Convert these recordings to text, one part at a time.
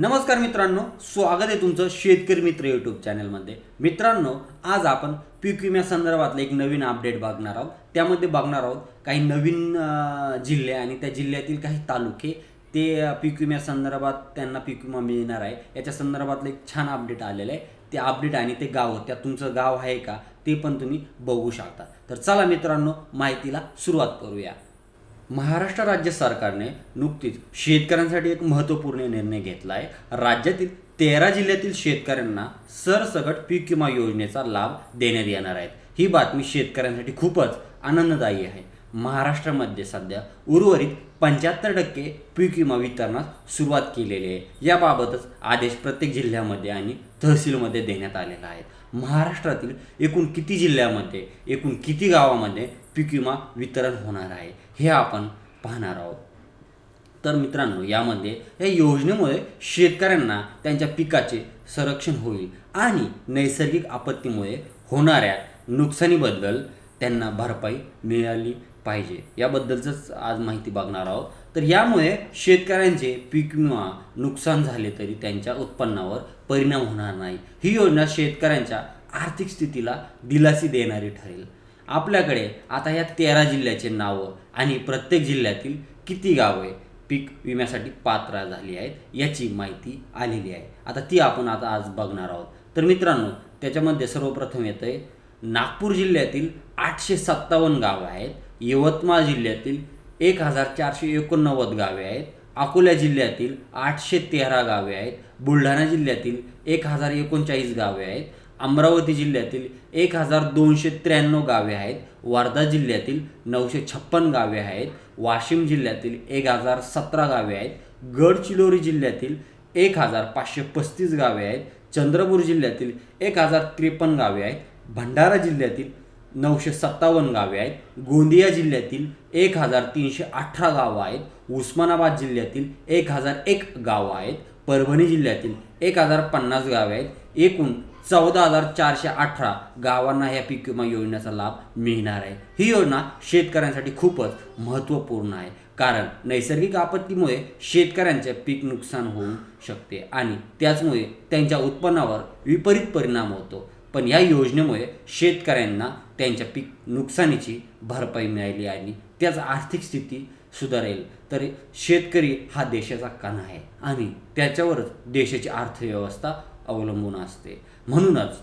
नमस्कार मित्रांनो स्वागत आहे तुमचं शेतकरी मित्र यूट्यूब चॅनलमध्ये मित्रांनो आज आपण पीक विम्या संदर्भातलं एक नवीन अपडेट बघणार आहोत. त्यामध्ये बघणार आहोत काही नवीन जिल्हे आणि त्या जिल्ह्यातील काही तालुके. ते पीक विम्या संदर्भात त्यांना पीक विमा मिळणार आहे. याच्या संदर्भातलं एक छान अपडेट आलेलं आहे. ते अपडेट आणि ते गाव त्यात तुमचं गाव आहे का ते पण तुम्ही बघू शकता. तर चला मित्रांनो माहितीला सुरुवात करूया. महाराष्ट्र राज्य सरकारने नुकतीच शेतकऱ्यांसाठी एक महत्त्वपूर्ण निर्णय घेतला आहे राज्यातील तेरा जिल्ह्यातील शेतकऱ्यांना सरसकट पीक विमा योजनेचा लाभ देण्यात येणार आहेत ही बातमी शेतकऱ्यांसाठी खूपच आनंददायी आहे. महाराष्ट्रामध्ये सध्या उर्वरित पंच्याहत्तर टक्के पीक विमा वितरणास सुरुवात केलेली आहे. याबाबतच आदेश प्रत्येक जिल्ह्यामध्ये आणि तहसीलमध्ये देण्यात आलेला आहे. महाराष्ट्रातील एकूण किती जिल्ह्यामध्ये एकूण किती गावामध्ये पीक विमा वितरण होणार आहे हे आपण पाहणार आहोत. तर मित्रांनो यामध्ये या योजनेमुळे शेतकऱ्यांना त्यांच्या पिकाचे संरक्षण होईल आणि नैसर्गिक आपत्तीमुळे होणाऱ्या नुकसानीबद्दल त्यांना भरपाई मिळाली पाहिजे. याबद्दलच आज माहिती बघणार आहोत. तर यामुळे शेतकऱ्यांचे पीक विमा नुकसान झाले तरी त्यांच्या उत्पन्नावर परिणाम होणार नाही. ही योजना शेतकऱ्यांच्या आर्थिक स्थितीला दिलासी देणारी ठरेल. आपल्याकडे आता या तेरा जिल्ह्याचे नावं आणि प्रत्येक जिल्ह्यातील किती गावे पीक विम्यासाठी पात्र झाली आहेत याची माहिती आलेली आहे. आता ती आपण आता आज बघणार आहोत. तर मित्रांनो त्याच्यामध्ये सर्वप्रथम येतं आहे नागपूर जिल्ह्यातील आठशे सत्तावन्न गावं आहेत यवतमाळ जिल्ह्यातील एक हजार चारशे एकोणनव्वद गावे आहेत अकोला जिल्ह्यातील आठशे तेरा गावे आहेत बुलढाणा जिल्ह्यातील एक हजार एकोणचाळीस गावे आहेत अमरावती जिल्ह्यातील एक हजार दोनशे त्र्याण्णव गावे आहेत वर्धा जिल्ह्यातील नऊशे छप्पन गावे आहेत वाशिम जिल्ह्यातील एक हजार सतरा गावे आहेत गडचिरोली जिल्ह्यातील एक हजार पाचशे पस्तीस गावे आहेत चंद्रपूर जिल्ह्यातील एक हजार त्रेपन्न गावे आहेत भंडारा जिल्ह्यातील नऊशे सत्तावन्न गावे आहेत. गोंदिया जिल्ह्यातील एक हजार तीनशे अठरा गावं आहेत. उस्मानाबाद जिल्ह्यातील एक हजार एक गावं आहेत. परभणी जिल्ह्यातील एक हजार पन्नास गावे आहेत. एकूण चौदा हजार चारशे अठरा गावांना ह्या पीक विमा योजनेचा लाभ मिळणार आहे. ही योजना शेतकऱ्यांसाठी खूपच महत्त्वपूर्ण आहे. कारण नैसर्गिक आपत्तीमुळे शेतकऱ्यांचे पीक नुकसान होऊ शकते आणि त्याचमुळे त्यांच्या उत्पन्नावर विपरीत परिणाम होतो. पण या योजनेमुळे शेतकऱ्यांना त्यांच्या पीक नुकसानीची भरपाई मिळाली आणि त्याचा आर्थिक स्थिती सुधारेल. तर शेतकरी हा देशाचा कणा आहे आणि त्याच्यावरच देशाची अर्थव्यवस्था अवलंबून असते. म्हणूनच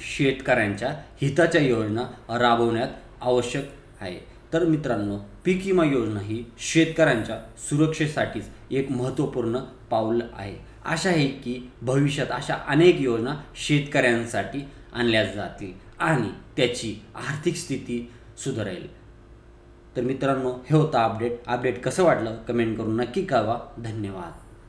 शेतकऱ्यांच्या हिताच्या योजना राबवण्यात आवश्यक आहे. तर मित्रांनो पीक विमा योजना ही शेतकऱ्यांच्या सुरक्षेसाठीच एक महत्त्वपूर्ण पाऊल आहे. आशा आहे की भविष्यात अशा अनेक योजना शेतकऱ्यांसाठी आणल्या जातील आणि त्याची आर्थिक स्थिती सुधारेल. तर मित्रांनो हे होतं अपडेट अपडेट कसं वाटलं? कमेंट करून नक्की कळवा. धन्यवाद.